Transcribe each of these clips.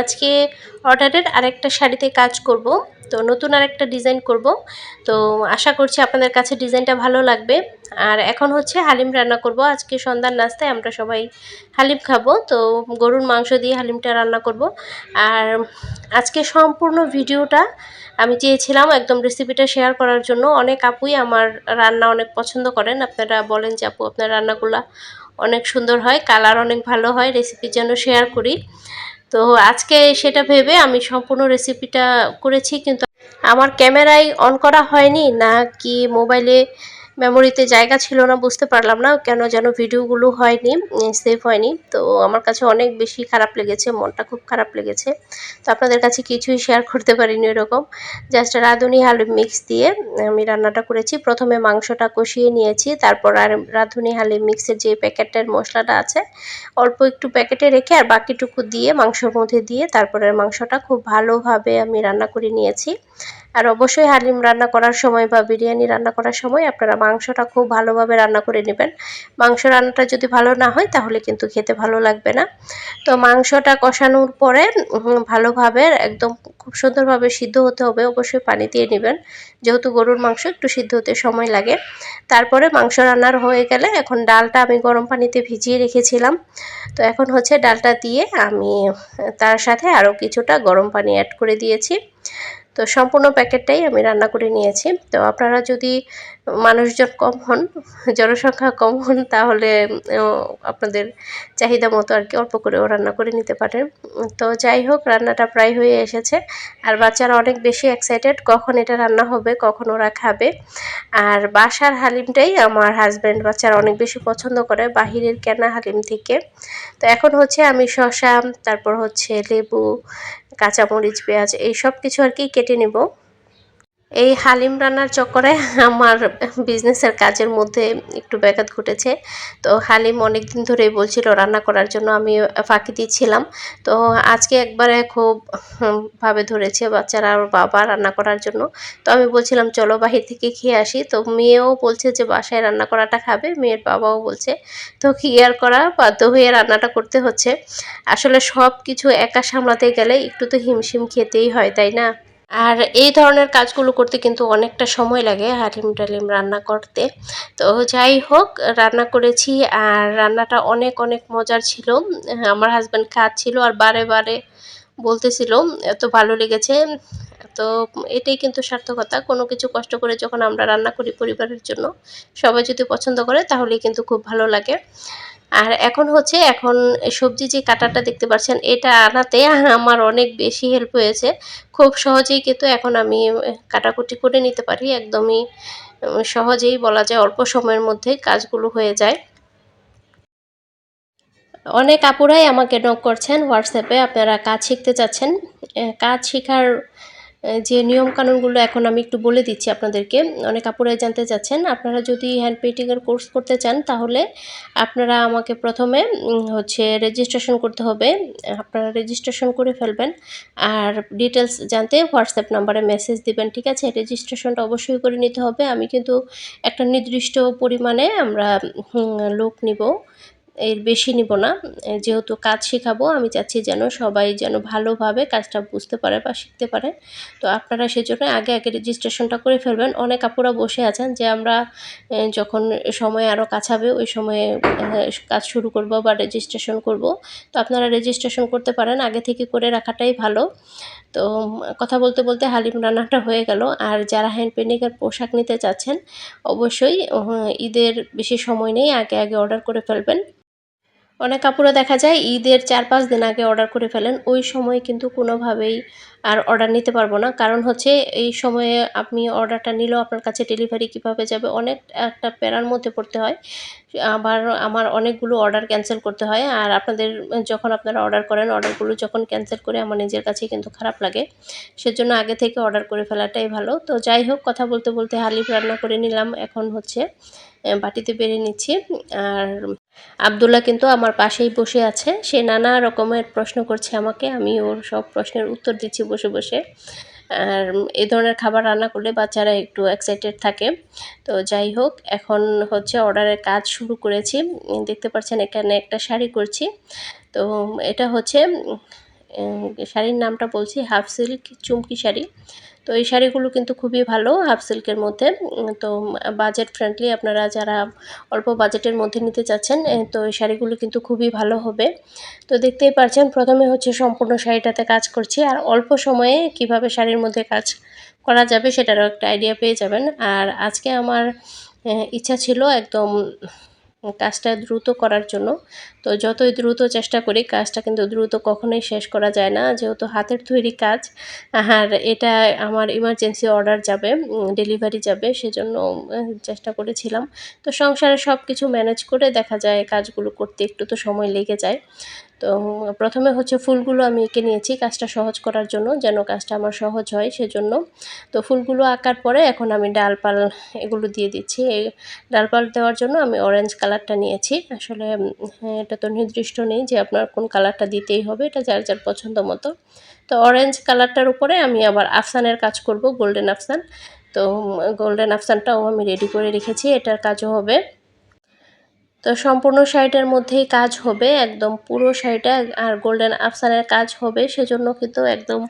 আজকে অর্ডারের আরেকটা শাড়িতে কাজ করব, তো নতুন আরেকটা ডিজাইন করব। তো আশা করছি আপনাদের কাছে ডিজাইনটা ভালো লাগবে। আর এখন হচ্ছে হালিম রান্না করব। আজকে সন্ধ্যার নাস্তায় আমরা সবাই হালিম খাব, তো গরুর মাংস দিয়ে হালিমটা রান্না করব। আর আজকে সম্পূর্ণ ভিডিওটা আমি চেয়েছিলাম একদম রেসিপিটা শেয়ার করার জন্য। অনেক আপুই আমার রান্না অনেক পছন্দ করেন। আপনারা বলেন যে, আপু, আপনার রান্নাগুলা অনেক সুন্দর হয় কালার অনেক ভালো হয় রেসিপির জন্য শেয়ার করি। তো আজকে সেটা ভেবে আমি সম্পূর্ণ রেসিপিটা করেছি, কিন্তু আমার ক্যামেরায় অন করা হয়নি, না কি মোবাইলে মেমোরিতে জায়গা ছিল না, বুঝতে পারলাম না কেন যেন ভিডিওগুলো হয়নি সেভ হয়নি। তো আমার কাছে অনেক বেশি খারাপ লেগেছে, মনটা খুব খারাপ লেগেছে। তো আপনাদের কাছে কিছুই শেয়ার করতে পারিনি এরকম। জাস্ট রাঁধুনি হালুম মিক্স দিয়ে আমি রান্নাটা করেছি। প্রথমে মাংসটা কষিয়ে নিয়েছি, তারপর আর রাঁধুনি হালিম মিক্সের যে প্যাকেটের মশলাটা আছে, অল্প একটু প্যাকেটে রেখে আর বাকিটুকু দিয়ে, মাংসর মধ্যে দিয়ে, তারপরে মাংসটা খুব ভালোভাবে আমি রান্না করে নিয়েছি। আর অবশ্যই হালিম রান্না করার সময় বা বিরিয়ানি রান্না করার সময় আপনারা মাংসটা খুব ভালোভাবে রান্না করে নেবেন। মাংস রান্নাটা যদি ভালো না হয়, তাহলে কিন্তু খেতে ভালো লাগবে না। তো মাংসটা কষানোর পরে ভালোভাবে একদম খুব সুন্দরভাবে সিদ্ধ হতে হবে। অবশ্যই পানি দিয়ে নেবেন। যেহেতু গরুর মাংস, একটু সিদ্ধ হতে সময় লাগে। তারপরে মাংস রান্নার হয়ে গেলে এখন ডালটা আমি গরম পানিতে ভিজিয়ে রেখেছিলাম। তো এখন হচ্ছে ডালটা দিয়ে আমি, তার সাথে আরও কিছুটা গরম পানি অ্যাড করে দিয়েছি। তো সম্পূর্ণ প্যাকেটটাই আমি রান্না করে নিয়েছি। তো আপনারা যদি মানুষজন কম হন, জনসংখ্যা কম হন, তাহলে আপনাদের চাহিদা মতো আর কি অল্প করেও রান্না করে নিতে পারেন। তো যাই হোক, রান্নাটা প্রায় হয়ে এসেছে। আর বাচ্চারা অনেক বেশি এক্সাইটেড কখন এটা রান্না হবে, কখন ওরা খাবে। আর বাসার হালিমটাই আমার হাজব্যান্ড বাচ্চারা অনেক বেশি পছন্দ করে, বাহিরের কেনা হালিম থেকে। তো এখন হচ্ছে আমি শশা তারপর হচ্ছে লেবু কাঁচামরিচ পেঁয়াজ এই সব কিছু আর কি কেটে নেব। এই হালিম রান্নার চক্করে আমার বিজনেসের কাজের মধ্যে একটু ব্যাঘাত ঘটেছে। তো হালিম অনেক দিন ধরেই বলছিল রান্না করার জন্য আমি ফাঁকি দিচ্ছিলাম। তো আজকে একবারে খুব ভাবে ধরেছে বাচ্চারা আর বাবা রান্না করার জন্য। তো আমি বলছিলাম, চলো বাহির থেকে খেয়ে আসি। তো মেয়েও বলছে যে, বাসায় রান্না করাটা খাবে? মেয়ের বাবাও বলছে, তো কি আর করা? বাধ্য হয়ে রান্নাটা করতে হচ্ছে। আসলে সব কিছু একা সামলাতে গেলে একটু তো হিমশিম খেতেই হয়, তাই না? আর এই ধরনের কাজগুলো করতে কিন্তু অনেকটা সময় লাগে হালিম টালিম রান্না করতে। তো যাই হোক, রান্না করেছি আর রান্নাটা অনেক অনেক মজার ছিল। আমার হাজব্যান্ড খাচ্ছিল আর বারে বারে বলতেছিল, এত ভালো লেগেছে তো এটাই কিন্তু সার্থকতা। কোনো কিছু কষ্ট করে যখন আমরা রান্না করি পরিবারের জন্য, সবাই যদি পছন্দ করে তাহলেই কিন্তু খুব ভালো লাগে। আর এখন হচ্ছে, এখন সবজি যে কাটাটা দেখতে পাচ্ছেন, এটা আনাতে আমার অনেক বেশি হেল্প হয়েছে। খুব সহজেই কিন্তু এখন আমি কাটাকুটি করে নিতে পারি, একদমই সহজেই বলা যায় অল্প সময়ের মধ্যে কাজগুলো হয়ে যায়। অনেক আপুরাই আমাকে নক করছেন হোয়াটসঅ্যাপে আপনারা কাজ শিখতে চাচ্ছেন। কাজ শেখার যে নিয়মকানুনগুলো এখন আমি একটু বলে দিচ্ছি আপনাদেরকে। অনেক আপুরাই জানতে চাচ্ছেন, আপনারা যদি হ্যান্ড পেইন্টিংয়ের কোর্স করতে চান, তাহলে আপনারা আমাকে প্রথমে হচ্ছে রেজিস্ট্রেশন করতে হবে। আপনারা রেজিস্ট্রেশন করে ফেলবেন, আর ডিটেলস জানতে হোয়াটসঅ্যাপ নাম্বারে মেসেজ দিবেন, ঠিক আছে? রেজিস্ট্রেশনটা অবশ্যই করে নিতে হবে। আমি কিন্তু একটা নির্দিষ্ট পরিমাণে আমরা লোক নিব। এর বেশি নিব না। যেহেতু কাজ শেখাবো, আমি চাচ্ছি যেন সবাই যেন ভালোভাবে কাজটা বুঝতে পারে বা শিখতে পারে। তো আপনারা সেজন্য আগে আগে রেজিস্ট্রেশনটা করে ফেলবেন। অনেক আপুরা বসে আছেন যে আমরা যখন সময় আরও কাছাবে, ওই সময়ে কাজ শুরু করব বা রেজিস্ট্রেশন করব। তো আপনারা রেজিস্ট্রেশন করতে পারেন। আগে থেকে করে রাখাটাই ভালো। তো কথা বলতে বলতে হালিম রান্নাটা হয়ে গেল। আর যারা হ্যান্ড পেন্টিংয়ের পোশাক নিতে চাচ্ছেন, অবশ্যই ঈদের বেশি সময় নেই। আগে আগে অর্ডার করে ফেলবেন। অনেক কাপড়ও দেখা যায়, ঈদের চার পাঁচ দিন আগে অর্ডার করে ফেলেন, ওই সময় কিন্তু কোনোভাবেই আর অর্ডার নিতে পারব না। কারণ হচ্ছে, এই সময়ে আপনি অর্ডারটা নিলেও আপনার কাছে ডেলিভারি কীভাবে যাবে, অনেক একটা প্যারার মধ্যে পড়তে হয়। আবার আমার অনেকগুলো অর্ডার ক্যান্সেল করতে হয়, আর আপনাদের যখন আপনারা অর্ডার করেন অর্ডারগুলো যখন ক্যান্সেল করে আমার নিজের কাছে কিন্তু খারাপ লাগে। সেজন্য আগে থেকে অর্ডার করে ফেলাটাই ভালো। তো যাই হোক, কথা বলতে বলতে হালিফ রান্না করে নিলাম। এখন হচ্ছে বাটিতে বেড়ে নিচ্ছি। আর আবদুল্লাহ কিন্তু আমার পাশেই বসে আছে। সে নানা রকমের প্রশ্ন করছে আমাকে। আমি ওর সব প্রশ্নের উত্তর দিচ্ছি বসে বসে। আর এই ধরনের খাবার রান্না করলে বাচ্চারা একটু এক্সাইটেড থাকে। তো যাই হোক, এখন হচ্ছে অর্ডারের কাজ শুরু করেছি। দেখতে পাচ্ছেন এখানে একটা শাড়ি করছি। তো এটা হচ্ছে শাড়ির নামটা বলছি, হাফ সিল্ক চুমকি শাড়ি। তো এই শাড়িগুলো কিন্তু খুবই ভালো হাফ সিল্কের মধ্যে। তো বাজেট ফ্রেন্ডলি আপনারা যারা অল্প বাজেটের মধ্যে নিতে চাচ্ছেন তো এই শাড়িগুলো কিন্তু খুবই ভালো হবে। তো দেখতেই পারছেন, প্রথমে হচ্ছে সম্পূর্ণ শাড়িটাতে কাজ করছি, আর অল্প সময়ে কীভাবে শাড়ির মধ্যে কাজ করা যাবে সেটারও একটা আইডিয়া পেয়ে যাবেন। আর আজকে আমার ইচ্ছা ছিল একদম কাজটা দ্রুত করার জন্য। তো যতই দ্রুত চেষ্টা করি, কাজটা কিন্তু দ্রুত কখনোই শেষ করা যায় না। যেহেতু হাতের তৈরি কাজ, আর এটা আমার ইমার্জেন্সি অর্ডার যাবে ডেলিভারি যাবে, সেজন্য চেষ্টা করেছিলাম। তো সংসারে সব কিছু ম্যানেজ করে দেখা যায় কাজগুলো করতে একটু তো সময় লেগে যায়। তো প্রথমে হচ্ছে ফুলগুলো আমি এঁকে নিয়েছি কাজটা সহজ করার জন্য যেন কাজটা আমার সহজ হয় সেজন্য। তো ফুলগুলো আঁকার পরে এখন আমি ডালপাল এগুলো দিয়ে দিচ্ছি। এই ডালপাল দেওয়ার জন্য আমি অরেঞ্জ কালারটা নিয়েছি। আসলে হ্যাঁ, এটা তো নির্দিষ্ট নেই যে আপনার কোন কালারটা দিতেই হবে এটা যার যার পছন্দ মতো। তো অরেঞ্জ কালারটার উপরে আমি আবার আফসানের কাজ করব গোল্ডেন আফসান। তো গোল্ডেন আফসানটাও আমি রেডি করে রেখেছি এটার কাজও হবে। তো সম্পূর্ণ শাড়িটার মধ্যেই কাজ হবে, একদম পুরো শাড়িটা আর গোল্ডেন আফসানের কাজ হবে, সেজন্য কিন্তু একদম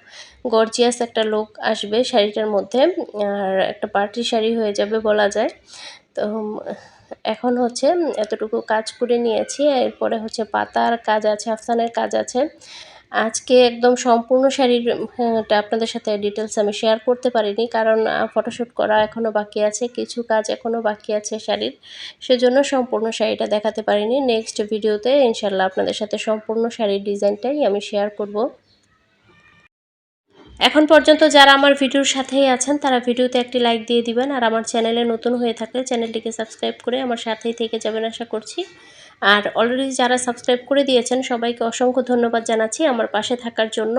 গর্জিয়াস একটা লুক আসবে শাড়িটার মধ্যে, আর একটা পার্টি শাড়ি হয়ে যাবে বলা যায়। তো এখন হচ্ছে এতটুকু কাজ করে নিয়েছি, এরপরে হচ্ছে পাতার কাজ আছে আফসানের কাজ আছে। আজকে একদম সম্পূর্ণ শাড়ির হ্যাঁ, আপনাদের সাথে ডিটেলস আমি শেয়ার করতে পারিনি কারণ ফটোশ্যুট করা এখনও বাকি আছে কিছু কাজ এখনও বাকি আছে শাড়ির সেজন্য সম্পূর্ণ শাড়িটা দেখাতে পারিনি। নেক্সট ভিডিওতে ইনশাল্লাহ আপনাদের সাথে সম্পূর্ণ শাড়ির ডিজাইনটাই আমি শেয়ার করব। এখন পর্যন্ত যারা আমার ভিডিওর সাথেই আছেন তারা ভিডিওতে একটি লাইক দিয়ে দিবেন। আর আমার চ্যানেলে নতুন হয়ে থাকলে চ্যানেলটিকে সাবস্ক্রাইব করে আমার সাথেই থেকে যাবেন আশা করছি। আর অলরেডি যারা সাবস্ক্রাইব করে দিয়েছেন, সবাইকে অসংখ্য ধন্যবাদ জানাচ্ছি আমার পাশে থাকার জন্য।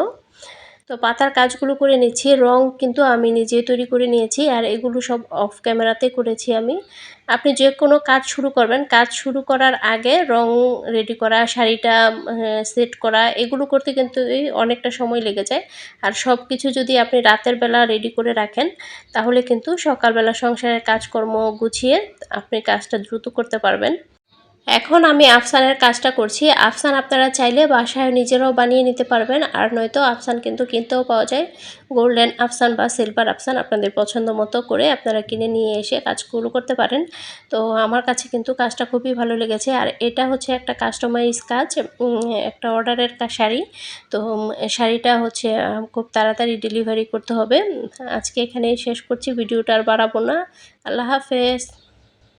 তো পাতার কাজগুলো করে নিচ্ছি, রং কিন্তু আমি নিজে তৈরি করে নিয়েছি আর এগুলো সব অফ ক্যামেরাতে করেছি আমি। আপনি যে কোনো কাজ শুরু করবেন, কাজ শুরু করার আগে রং রেডি করা, শাড়িটা সেট করা, এগুলো করতে কিন্তু অনেকটা সময় লেগে যায়। আর সব কিছু যদি আপনি রাতের বেলা রেডি করে রাখেন, তাহলে কিন্তু সকালবেলা সংসারের কাজকর্ম গুছিয়ে আপনি কাজটা দ্রুত করতে পারবেন। এখন আমি আফসানের কাজটা করছি। আফসান আপনারা চাইলে বাসায় নিজেরাও বানিয়ে নিতে পারবেন, আর নয়তো আফসান কিন্তু কিনতেও পাওয়া যায়। গোল্ডেন আফসান বা সিলভার আফসান আপনাদের পছন্দ মতো করে আপনারা কিনে নিয়ে এসে কাজগুলো করতে পারেন। তো আমার কাছে কিন্তু কাজটা খুবই ভালো লেগেছে। আর এটা হচ্ছে একটা কাস্টমাইজ কাজ একটা অর্ডারের শাড়ি। তো শাড়িটা হচ্ছে খুব তাড়াতাড়ি ডেলিভারি করতে হবে। আজকে এখানেই শেষ করছি, ভিডিওটা আর বাড়াবো না। আল্লাহ হাফেজ।